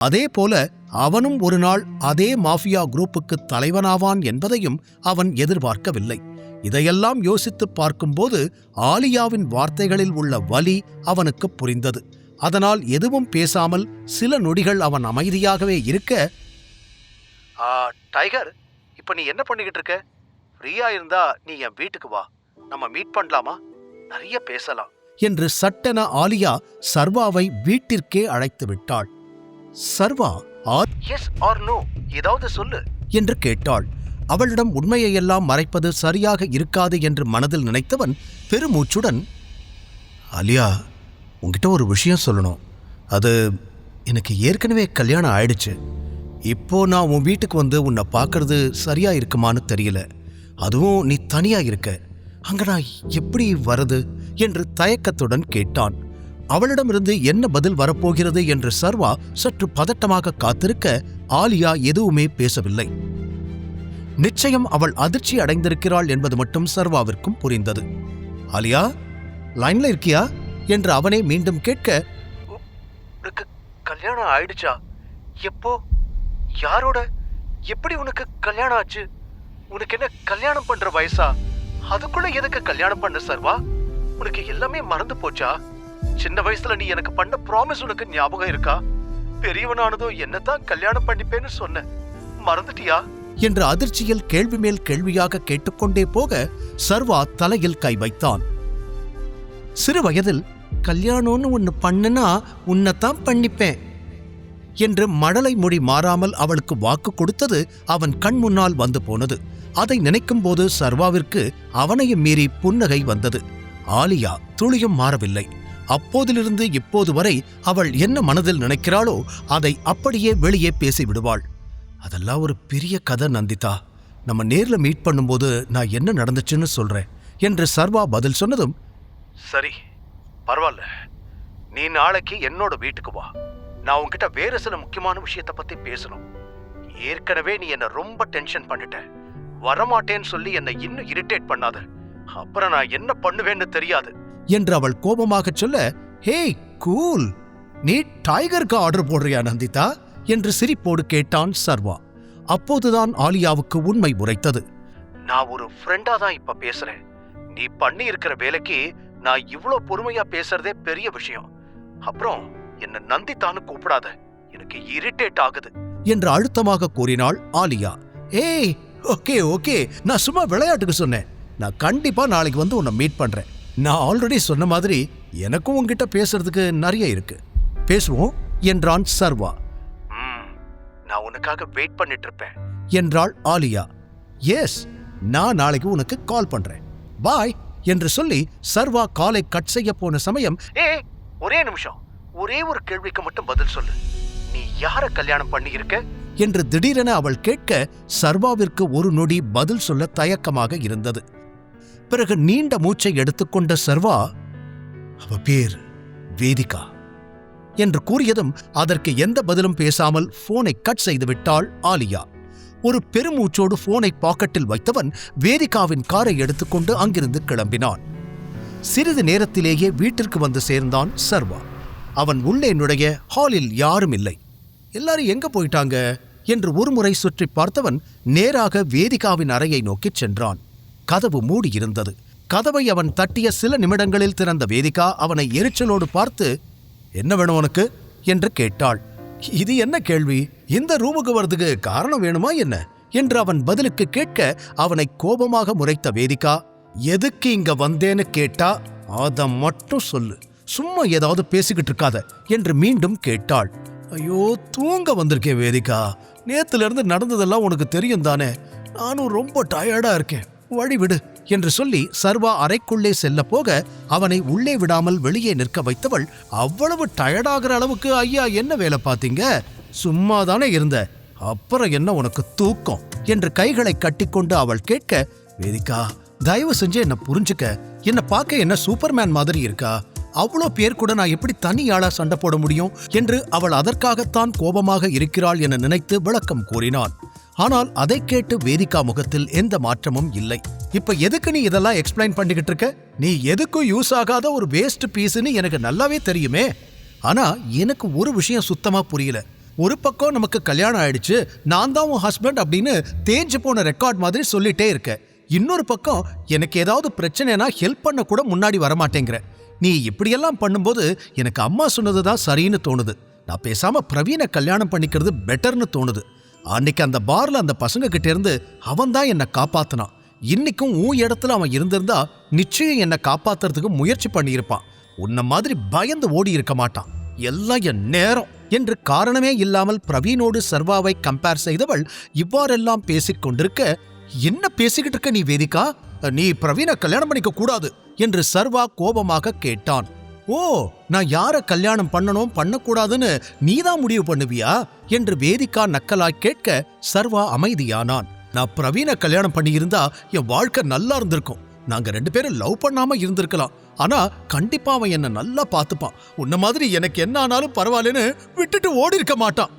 அதே போல அவனும் ஒரு நாள் அதே மாஃபியா குரூப்புக்கு தலைவனாவான் என்பதையும் அவன் எதிர்பார்க்கவில்லை. இதையெல்லாம் யோசித்துப் பார்க்கும்போது ஆலியாவின் வார்த்தைகளில் உள்ள வலி அவனுக்கு புரிந்தது. அதனால் எதுவும் பேசாமல் சில நொடிகள் அவன் அமைதியாகவே இருக்க டைகர் இப்ப நீ என்ன பண்ணிக்கிட்டு இருக்க? ஃப்ரீயா இருந்தா நீ என் வீட்டுக்கு வா. நம்ம மீட் பண்ணலாமா? நிறைய பேசலாம். என்று சட்டென ஆலியா சர்வாவை வீட்டிற்கே அழைத்து விட்டாள். சர்வா ஆர் எஸ் ஆர் நோ ஏதாவது சொல்லு. என்று கேட்டாள். அவளிடம் உண்மையையெல்லாம் மறைப்பது சரியாக இருக்காது என்று மனதில் நினைத்தவன் பெருமூச்சுடன் ஆலியா உன்கிட்ட ஒரு விஷயம் சொல்லணும். அது எனக்கு ஏற்கனவே கல்யாணம் ஆயிடுச்சு. இப்போ நான் உன் வீட்டுக்கு வந்து உன்னை பார்க்கறது சரியா இருக்குமான்னு தெரியல. அதுவும் நீ தனியா இருக்க. அங்க நான் எப்படி வரது? என்று தயக்கத்துடன் கேட்டான். அவளிடமிருந்து என்ன பதில் வரப்போகிறது என்று சர்வா சற்று பதட்டமாக காத்திருக்க ஆலியா எதுவுமே பேசவில்லை. நிச்சயம் அவள் அதிர்ச்சி அடைந்திருக்கிறாள் என்பது மட்டும் சர்வாவிற்கும் புரிந்தது. ஆலியா லைன்ல இருக்கியா? என்று அவனே மீண்டும் கேட்க உனக்கு கல்யாணம் ஆயிடுச்சா? எப்போ? யாரோட? எப்படி உனக்கு கல்யாணம் ஆச்சு? உனக்கு என்ன கல்யாணம் பண்ற வயசா? அதுக்குள்ள எதுக்கு கல்யாணம் பண்ண சர்வா? உனக்கு எல்லாமே மறந்து போச்சா? சின்ன வயசுல நீ எனக்கு பண்ண ப்ராமிஸ் உனக்கு ஞாபகம் இருக்கா? பெரியவனானதும் என்னதான் கல்யாணம் பண்ணிப்பேன்னு சொன்ன. மறந்துட்டியா? என்ற அதிர்ச்சியில் கேள்வி மேல் கேள்வியாக கேட்டுக்கொண்டே போக சர்வா தலையில் கை வைத்தான். சிறு வயதில் கல்யாணம்னு ஒன்னு பண்ணுனா உன்னைத்தான் பண்ணிப்பேன் என்று மடலை மொழி மாறாமல் அவளுக்கு வாக்கு கொடுத்தது அவன் கண் முன்னால் வந்து போனது. அதை நினைக்கும்போது சர்வாவிற்கு அவனையும் மீறி புன்னகை வந்தது. ஆலியா துளியும் மாறவில்லை. அப்போதிலிருந்து இப்போது வரை அவள் என்ன மனதில் நினைக்கிறாளோ அதை அப்படியே வெளியே பேசி விடுவாள் அதெல்லாம் ஒரு பெரிய கதை நந்திதா. நம்ம நேரில் மீட் பண்ணும்போது நான் என்ன நடந்துச்சுன்னு சொல்கிறேன் என்று சர்வா பதில் சொன்னதும் சரி பரவாயில்ல நீ நாளைக்கு என்னோட வீட்டுக்கு வா. நான் உன்கிட்ட வேறு சில முக்கியமான விஷயத்தை பற்றி பேசணும். ஏற்கனவே நீ என்னை ரொம்ப டென்ஷன் பண்ணிட்ட. வரமாட்டேன்னு சொல்லி என்னை இன்னும் இரிட்டேட் பண்ணாத. அப்புறம் நான் என்ன பண்ணுவேன்னு தெரியாது. என்று அவள் கோபமாக சொல்ல ஹே கூல்! நீ டைகருக்கு ஆர்டர் போடுறியா நந்திதா? என்று சிரிப்போடு கேட்டான் சர்வா. அப்போதுதான் ஆலியாவுக்கு உண்மை உரைத்தது. நான் ஒரு ஃப்ரெண்டா தான் இப்ப பேசுறேன். நீ பண்ணி இருக்கிற வேலைக்கு நான் இவ்ளோ பொறுமையா பேசுறதே பெரிய விஷயம். அப்புறம் என்ன நந்தித்தான்னு கூப்பிடாத. எனக்கு இரிட்டேட் ஆகுது. என்று அழுத்தமாக கூறினாள் ஆலியா. ஏய் ஓகே ஓகே. நான் சும்மா விளையாட்டுக்கு சொன்னேன். நான் கண்டிப்பா நாளைக்கு வந்து உன்னை மீட் பண்றேன். நான் ஆல்ரெடி சொன்ன மாதிரி எனக்கும் உன்கிட்ட பேசுறதுக்கு நிறைய இருக்கு. பேசுவோம் என்றான் சர்வா. நான் உனக்காக வெயிட் பண்ணிட்டு இருப்பேன் என்றாள் ஆலியா. எஸ் நான் நாளைக்கு உனக்கு கால் பண்றேன். பாய் என்று சொல்லி சர்வா காலை கட் செய்ய போன சமயம் ஏ ஒரே நிமிஷம். ஒரே ஒரு கேள்விக்கு மட்டும் பதில் சொல்லு. நீ யார கல்யாணம் பண்ணி இருக்க என்று திடீரென அவள் கேட்க சர்வாவிற்கு ஒரு நொடி பதில் சொல்ல தயக்கமாக இருந்தது. பிறகு நீண்ட மூச்சை எடுத்துக்கொண்ட சர்வா அவ பேர் வேதிகா என்று கூறியதும் அதற்கு எந்த பதிலும் பேசாமல் போனை கட் செய்து விட்டாள் ஆலியா. ஒரு பெருமூச்சோடு போனை பாக்கெட்டில் வைத்தவன் வேதிகாவின் காரை எடுத்துக்கொண்டு அங்கிருந்து கிளம்பினான். சிறிது நேரத்திலேயே வீட்டிற்கு வந்து சேர்ந்தான் சர்வா. அவன் உள்ளே நுழைய ஹாலில் யாரும் இல்லை. எல்லாரும் எங்க போயிட்டாங்க? என்று ஒருமுறை சுற்றி பார்த்தவன் நேராக வேதிகாவின் அறையை நோக்கிச் சென்றான். கதவு மூடியிருந்தது. கதவை அவன் தட்டிய சில நிமிடங்களில் திறந்த வேதிகா அவனை எரிச்சலோடு பார்த்து என்ன வேணும் உனக்கு? என்று கேட்டாள். இது என்ன கேள்வி? இந்த ரூமுக்கு வர்றதுக்கு காரணம் வேணுமா என்ன? என்று அவன் பதிலுக்கு கேட்க அவனை கோபமாக முறைத்த வேதிகா எதுக்கு இங்க வந்தேன்னு கேட்டா அதை மட்டும் சொல்லு. சும்மா ஏதாவது பேசிக்கிட்டு இருக்காத என்று மீண்டும் கேட்டாள். ஐயோ தூங்க வந்திருக்கேன் வேதிகா. நேத்துல இருந்து நடந்ததெல்லாம் உனக்கு தெரியும் தானே நானும் ரொம்ப டயர்டா இருக்கேன். வழிவிடு என்று சொல்லி சர்வா அறைக்குள்ளே செல்ல போக அவனை உள்ளே விடாமல் வெளியே நிற்க வைத்தவள் அவ்வளவு டயர்டாகிற அளவுக்கு ஐயா என்ன வேலை பார்த்தீங்க? சும்மா தானே இருந்த. அப்புறம் என்ன உனக்கு தூக்கம்? என்று கைகளை கட்டிக்கொண்டு அவள் கேட்க வேதிக்கா தயவு செஞ்சு என்ன புரிஞ்சுக்க. என்ன பார்க்க என்ன சூப்பர்மேன் மாதிரி இருக்கா? அவ்வளோ பேர் கூட நான் எப்படி தனியாளா சண்டை போட முடியும்? என்று அவள் அதற்காகத்தான் கோபமாக இருக்கிறாள் என நினைத்து விளக்கம் கூறினான். ஆனால் அதை கேட்டு வேதிகா முகத்தில் எந்த மாற்றமும் இல்லை. இப்ப எதுக்கு நீ இதெல்லாம் எக்ஸ்பிளைன் பண்ணிக்கிட்டு இருக்க? நீ எதுக்கும் யூஸ் ஆகாத ஒரு வேஸ்ட் பீஸ்னு எனக்கு நல்லாவே தெரியுமே. ஆனா எனக்கு ஒரு விஷயம் சுத்தமா புரியல. ஒரு பக்கம் நமக்கு கல்யாணம் ஆயிடுச்சு நான் தான் உன் ஹஸ்பண்ட் அப்படின்னு தேஞ்சு போன ரெக்கார்ட் மாதிரி சொல்லிட்டே இருக்க. இன்னொரு பக்கம் எனக்கு ஏதாவது பிரச்சனைனா ஹெல்ப் பண்ண கூட முன்னாடி வரமாட்டேங்கிற. நீ இப்படியெல்லாம் பண்ணும்போது எனக்கு அம்மா சொன்னது தான் சரின்னு தோணுது. நான் பேசாம பிரவீனை கல்யாணம் பண்ணிக்கிறது பெட்டர்னு தோணுது. அன்னைக்கு அந்த பார்ல அந்த பசங்க கிட்ட இருந்து அவன் தான் என்னை காப்பாத்தினான். இன்னைக்கும் உன் இடத்துல அவன் இருந்திருந்தா நிச்சயம் என்னை காப்பாத்துறதுக்கு முயற்சி பண்ணியிருப்பான். உன்ன மாதிரி பயந்து ஓடி இருக்க மாட்டான். எல்லாம் என் நேரம். என்று காரணமே இல்லாமல் பிரவீனோடு சர்வாவை கம்பேர் செய்தவள் இவ்வாறெல்லாம் பேசிக் கொண்டிருக்க என்ன பேசிக்கிட்டு இருக்க நீ வேதிகா? நீ பிரவீனை கல்யாணம் பண்ணிக்க கூடாது. என்று சர்வா கோபமாக கேட்டான். ஓ நான் யார கல்யாணம் பண்ணணும் பண்ணக்கூடாதுன்னு நீதான் முடிவு பண்ணுவியா? என்று வேதிகா நக்கலாய் கேட்க சர்வா அமைதியானான். நான் பிரவீனை கல்யாணம் பண்ணியிருந்தா என் வாழ்க்கை நல்லா இருந்திருக்கும். நாங்க ரெண்டு பேரும் லவ் பண்ணாம இருந்திருக்கலாம். ஆனா கண்டிப்பா அவன் என்ன நல்லா பார்த்துப்பான். உன்ன மாதிரி எனக்கு என்ன ஆனாலும் பரவாயில்லன்னு விட்டுட்டு ஓடி இருக்க மாட்டான்.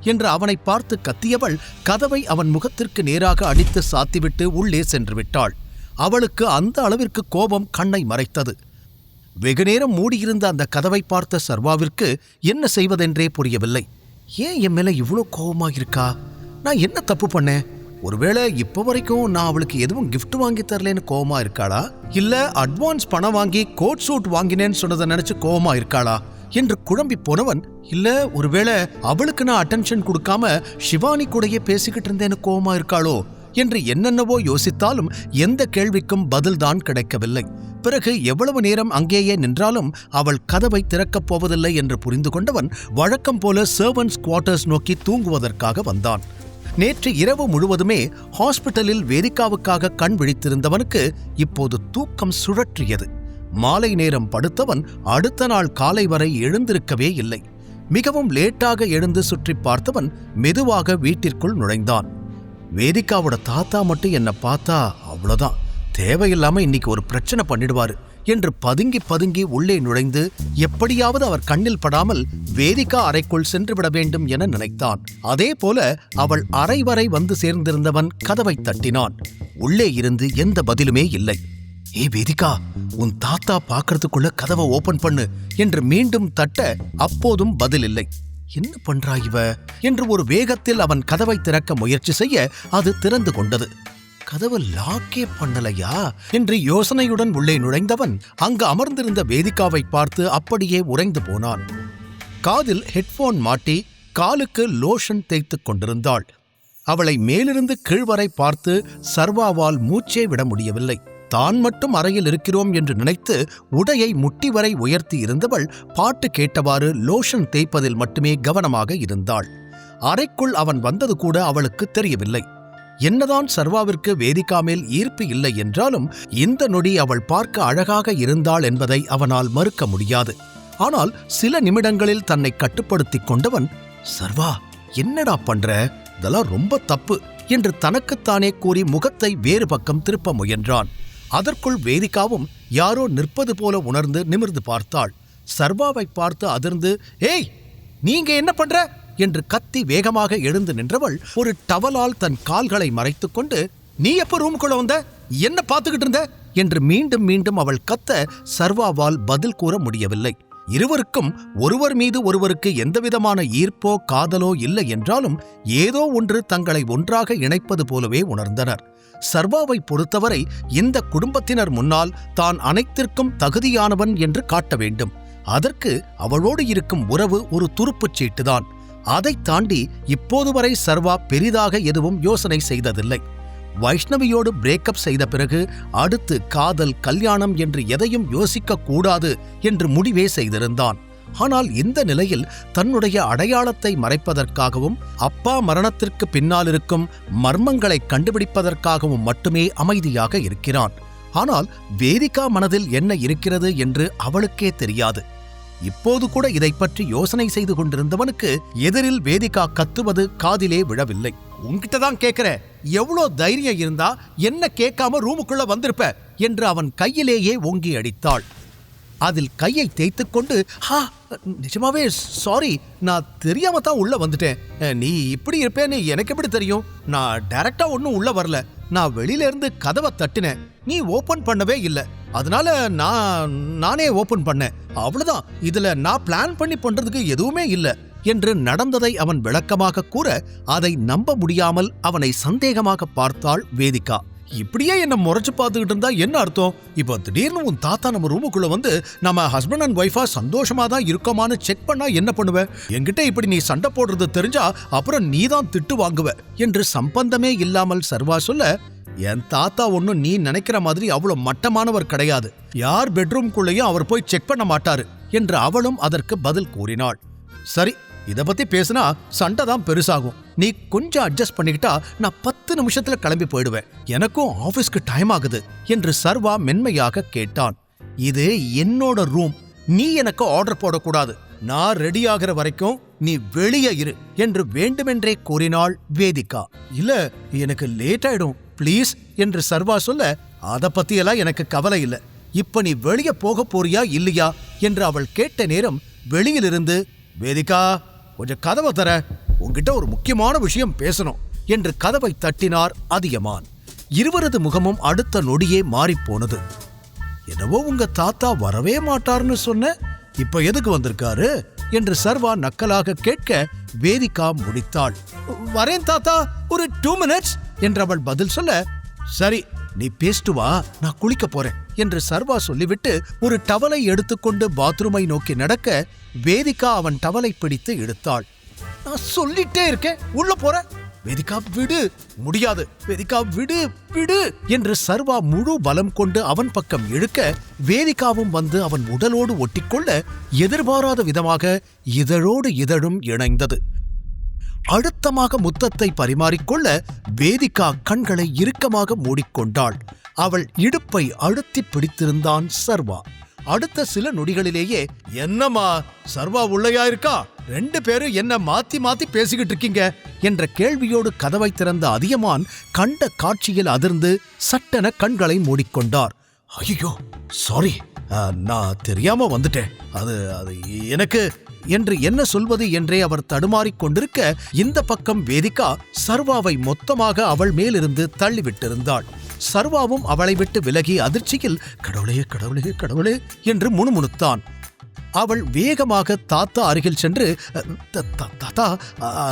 என்று அவனை பார்த்து கத்தியவள் கதவை அவன் முகத்திற்கு நேராக அடித்து சாத்திவிட்டு உள்ளே சென்று விட்டாள். அவளுக்கு அந்த அளவிற்கு கோபம் கண்ணை மறைத்தது. வெகுநேரம் மூடியிருந்த அந்த கதவை பார்த்த சர்வாவிற்கு என்ன செய்வதென்றே புரியவில்லை. ஏன் என் மேலே இவ்வளோ கோபமா இருக்கா நான் என்ன தப்பு பண்ணேன்? ஒருவேளை இப்போ வரைக்கும் நான் அவளுக்கு எதுவும் கிஃப்ட் வாங்கி தரலன்னு கோவமா இருக்காளா இல்ல அட்வான்ஸ் பணம் வாங்கி கோட் சூட் வாங்கினேன்னு சொன்னதை நினைச்சு கோவமா இருக்காளா என்று குழம்பி போனவன் இல்ல ஒருவேளை அவளுக்கு நான் அட்டென்ஷன் கொடுக்காம சிவானி கூடயே பேசிக்கிட்டு இருந்தேன்னு கோவமா இருக்காளோ என்று என்னென்னவோ யோசித்தாலும் எந்த கேள்விக்கும் பதில்தான் கிடைக்கவில்லை. பிறகு எவ்வளவு நேரம் அங்கேயே நின்றாலும் அவள் கதவை திறக்கப் போவதில்லை என்று புரிந்து கொண்டவன் வழக்கம் போல சர்வன்ஸ் குவார்ட்டர்ஸ் நோக்கி தூங்குவதற்காக வந்தான். நேற்று இரவு முழுவதுமே ஹாஸ்பிட்டலில் வேதிக்காவுக்காக கண் விழித்திருந்தவனுக்கு இப்போது தூக்கம் சுழற்றியது. மாலை நேரம் படுத்தவன் அடுத்த நாள் காலை வரை எழுந்திருக்கவே இல்லை. மிகவும் லேட்டாக எழுந்து சுற்றி பார்த்தவன் மெதுவாக வீட்டிற்குள் நுழைந்தான். வேதிகாவோட தாத்தா மட்டும் என்னை பார்த்தா அவ்வளோதான் தேவையில்லாமல் இன்னைக்கு ஒரு பிரச்சனை பண்ணிடுவாரு என்று பதுங்கி பதுங்கி உள்ளே நுழைந்து எப்படியாவது அவர் கண்ணில் படாமல் வேதிகா அறைக்குள் சென்று விட வேண்டும் என நினைத்தான். அதே போல அவள் அறை வரை வந்து சேர்ந்திருந்தவன் கதவை தட்டினான். உள்ளே இருந்து எந்த பதிலுமே இல்லை. ஏ வேதிகா உன் தாத்தா பார்க்கறதுக்குள்ள கதவை ஓபன் பண்ணு என்று மீண்டும் தட்ட அப்போதும் பதில் இல்லை. என்ன பண்றா இவ? என்று ஒரு வேகத்தில் அவன் கதவை திறக்க முயற்சி செய்ய அது திறந்து கொண்டது. கதவு லாக்கே பண்ணலையா? என்று யோசனையுடன் உள்ளே நுழைந்தவன் அங்கு அமர்ந்திருந்த வேதிகாவை பார்த்து அப்படியே உறைந்து போனான். காதில் ஹெட்போன் மாட்டி காலுக்கு லோஷன் தேய்த்துக் கொண்டிருந்தாள். அவளை மேலிருந்து கீழ்வரை பார்த்து சர்வாவால் மூச்சே விட முடியவில்லை. தான் மட்டும் அறையில் இருக்கிறோம் என்று நினைத்து உடையை முட்டி வரை உயர்த்தி இருந்தவள் பாட்டு கேட்டவாறு லோஷன் தேய்ப்பதில் மட்டுமே கவனமாக இருந்தாள். அறைக்குள் அவன் வந்தது கூட அவளுக்கு தெரியவில்லை. என்னதான் சர்வாவிற்கு வேதிகா மேல் ஈர்ப்பு இல்லை என்றாலும் இந்த நொடி அவள் பார்க்க அழகாக இருந்தாள் என்பதை அவனால் மறுக்க முடியாது. ஆனால் சில நிமிடங்களில் தன்னை கட்டுப்படுத்திக் கொண்டவன் சர்வா என்னடா பண்ற? இதெல்லாம் ரொம்ப தப்பு என்று தனக்குத்தானே கூறி முகத்தை வேறு பக்கம் திருப்ப முயன்றான். அதற்குள் வேதிகாவும் யாரோ நிற்பது போல உணர்ந்து நிமிர்ந்து பார்த்தாள். சர்வாவை பார்த்து அதிர்ந்து ஏய் நீங்க என்ன பண்ற? என்று கத்தி வேகமாக எழுந்து நின்றவள் ஒரு டவலால் தன் கால்களை மறைத்துக்கொண்டு நீ எப்ப ரூமுக்குள்ள வந்த? என்ன பார்த்துக்கிட்டு இருந்த? என்று மீண்டும் மீண்டும் அவள் கத்த சர்வாவால் பதில் கூற முடியவில்லை. இருவருக்கும் ஒருவர் மீது ஒருவருக்கு எந்தவிதமான ஈர்ப்போ காதலோ இல்லை என்றாலும் ஏதோ ஒன்று தங்களை ஒன்றாக இணைப்பது போலவே உணர்ந்தனர். சர்வாவை பொறுத்தவரை இந்த குடும்பத்தினர் முன்னால் தான் அனைத்திற்கும் தகுதியானவன் என்று காட்ட வேண்டும். அதற்கு அவளோடு இருக்கும் உறவு ஒரு துருப்புச் சீட்டுதான். அதைத் தாண்டி இப்போது வரை சர்வா பெரிதாக எதுவும் யோசனை செய்ததில்லை. வைஷ்ணவியோடு பிரேக்கப் செய்த பிறகு அடுத்து காதல் கல்யாணம் என்று எதையும் யோசிக்க கூடாது என்று முடிவே செய்திருந்தான். ஆனால் இந்த நிலையில் தன்னுடைய அடையாளத்தை மறைப்பதற்காகவும் அப்பா மரணத்திற்கு பின்னால் இருக்கும் மர்மங்களை கண்டுபிடிப்பதற்காகவும் மட்டுமே அமைதியாக இருக்கிறான். ஆனால் வேதிகா மனதில் என்ன இருக்கிறது என்று அவளுக்கே தெரியாது. இப்போது கூட இதைப் பற்றி யோசனை செய்து கொண்டிருந்தவனுக்கு எதிரில் வேதிகா கத்துவது காதிலே விழவில்லை. உன்கிட்ட தான் கேட்கிற எவ்வளோ தைரியம் இருந்தா என்ன கேட்காம ரூமுக்குள்ள வந்திருப்ப? என்று அவன் கையிலேயே ஓங்கி அடித்தாள். அதில் கையை தேய்த்து கொண்டு ஹா நிஜமாவே சாரி நான் தெரியாம தான் உள்ள வந்துட்டேன். நீ இப்படி இருப்பேன்னு எனக்கு எப்படி தெரியும்? நான் டைரக்டா ஒன்றும் உள்ள வரல. நான் வெளியில இருந்து கதவை தட்டினேன். நீ ஓபன் பண்ணவே இல்லை. அதனால நான் நானே ஓபன் பண்ணேன். அவ்வளவுதான். இதுல நான் பிளான் பண்ணி பண்றதுக்கு எதுவுமே இல்லை. என்று நடந்ததை அவன் விளக்கமாக கூற அதை நம்ப முடியாமல் அவனை சந்தேகமாக பார்த்தாள் வேதிகா. இப்படியே என்ன முறைச்சு பார்த்துக்கிட்டு இருந்தா என்ன அர்த்தம்? இப்போ திடீர்னு உன் தாத்தா நம்ம ரூமுக்குள்ள வந்து நம்ம ஹஸ்பண்ட் அண்ட் ஒய்ஃபா சந்தோஷமா தான் இருக்கோமான்னு செக் பண்ணா என்ன பண்ணுவ? என்கிட்ட இப்படி நீ சண்டை போடுறது தெரிஞ்சா அப்புறம் நீ தான் திட்டு வாங்குவ என்று சம்பந்தமே இல்லாமல் சர்வா சொல்ல என் தாத்தா ஒன்றும் நீ நினைக்கிற மாதிரி அவ்வளோ மட்டமானவர் கிடையாது. யார் பெட்ரூம்குள்ளேயும் அவர் போய் செக் பண்ண மாட்டாரு என்று அவளும் அதற்கு பதில் கூறினாள். சரி இத பத்தி பேசுனா சண்டை தான் பெருசாகும். நீ கொஞ்சம் அட்ஜஸ்ட் பண்ணிக்கிட்டா நான் பத்து நிமிஷத்துல கிளம்பி போயிடுவேன். எனக்கும் ஆபீஸ்க்கு டைம் ஆகுது என்று சர்வா மென்மையாக கேட்டான். இது என்னோட ரூம் நீ எனக்கு ஆர்டர் போடக்கூடாது. நான் ரெடி ஆகிற வரைக்கும் நீ வெளியே இரு என்று வேண்டுமென்றே கூறினாள் வேதிகா. இல்ல எனக்கு லேட் ஆயிடும். ப்ளீஸ் என்று சர்வா சொல்ல அத பத்தியெல்லாம் எனக்கு கவலை இல்ல. இப்ப நீ வெளியே போக போறியா இல்லையா? என்று அவள் கேட்ட நேரம் வெளியிலிருந்து வேதிகா கொஞ்சம் கதவை தர உங்ககிட்ட ஒரு முக்கியமான விஷயம் பேசணும் என்று கதவை தட்டினார் அதியமான். இருவரது முகமும் அடுத்த நொடியே மாறிப்போனது. என்னவோ உங்க தாத்தா வரவே மாட்டார்னு சொன்ன இப்ப எதுக்கு வந்திருக்காரு என்று சர்வா நக்கலாக கேட்க வேதிகா முடித்தாள். வரேன் தாத்தா ஒரு டூ மினிட்ஸ் என்று அவள் பதில் சொல்ல சரி நீ பேசிட்டு வா நான் குளிக்க போறேன். என்று சர்வா சொல்லிவிட்டு ஒரு டவலை எடுத்துக்கொண்டு பாத்ரூமை நோக்கி நடக்க வேதிகா அவன் டவலை பிடித்து இழுத்தாள். நான் சொல்லிட்டே இருக்கேன். உள்ள போற. வேதிகா விடு. முடியாது. வேதிகா விடு விடு. என்று சர்வா முழு பலம் கொண்டு அவன் பக்கம் இழுக்க வேதிகாவும் வந்து அவன் உடலோடு ஒட்டிக்கொள்ள எதிர்பாராத விதமாக இதழோடு இதழும் இணைந்தது. அழுத்தமாக முத்தத்தை பரிமாறிக்கொள்ள வேதிகா கண்களை இறுக்கமாக மூடிக்கொண்டாள். அவள் இடுப்பை அழுத்தி பிடித்திருந்தான் சர்வா. அடுத்த சில நொடிகளிலேயே என்னம்மா சர்வா உள்ளையா இருக்கா? ரெண்டு பேரும் என்ன மாத்தி மாத்தி பேசிக்கிட்டு இருக்கீங்க? என்ற கேள்வியோடு கதவை திறந்த அதியமான் கண்ட காட்சியில் அதிர்ந்து சட்டென கண்களை மூடிக்கொண்டார். ஐயோ சாரி நான் தெரியாம வந்துட்டேன். அது அது எனக்கு என்று என்ன சொல்வது என்றே அவர் தடுமாறிக் கொண்டிருக்க இந்த பக்கம் வேதிகா சர்வாவை மொத்தமாக அவள் மேலிருந்து தள்ளிவிட்டிருந்தாள். சர்வாவும் அவளை விட்டு விலகி அதிர்ச்சியில் கடவுளே கடவுளே கடவுளே என்று முணுமுணுத்தான். அவள் வேகமாக தாத்தா அருகில் சென்று "த- தாத்தா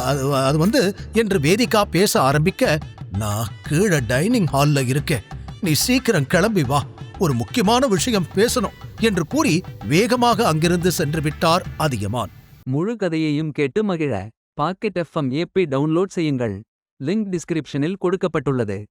அது அது வந்து என்று வேதிகா பேச ஆரம்பிக்க நான் கீழே டைனிங் ஹால்ல இருக்கேன். நீ சீக்கிரம் கிளம்பி வா. ஒரு முக்கியமான விஷயம் பேசணும் என்று கூறி வேகமாக அங்கிருந்து சென்று விட்டார் அதியமான். முழு கதையையும் கேட்டு மகிழ. பாக்கெட் எஃப்எம் ஏபி டவுன்லோட் செய்யுங்கள். லிங்க் டிஸ்கிரிப்ஷனில் கொடுக்கப்பட்டுள்ளது.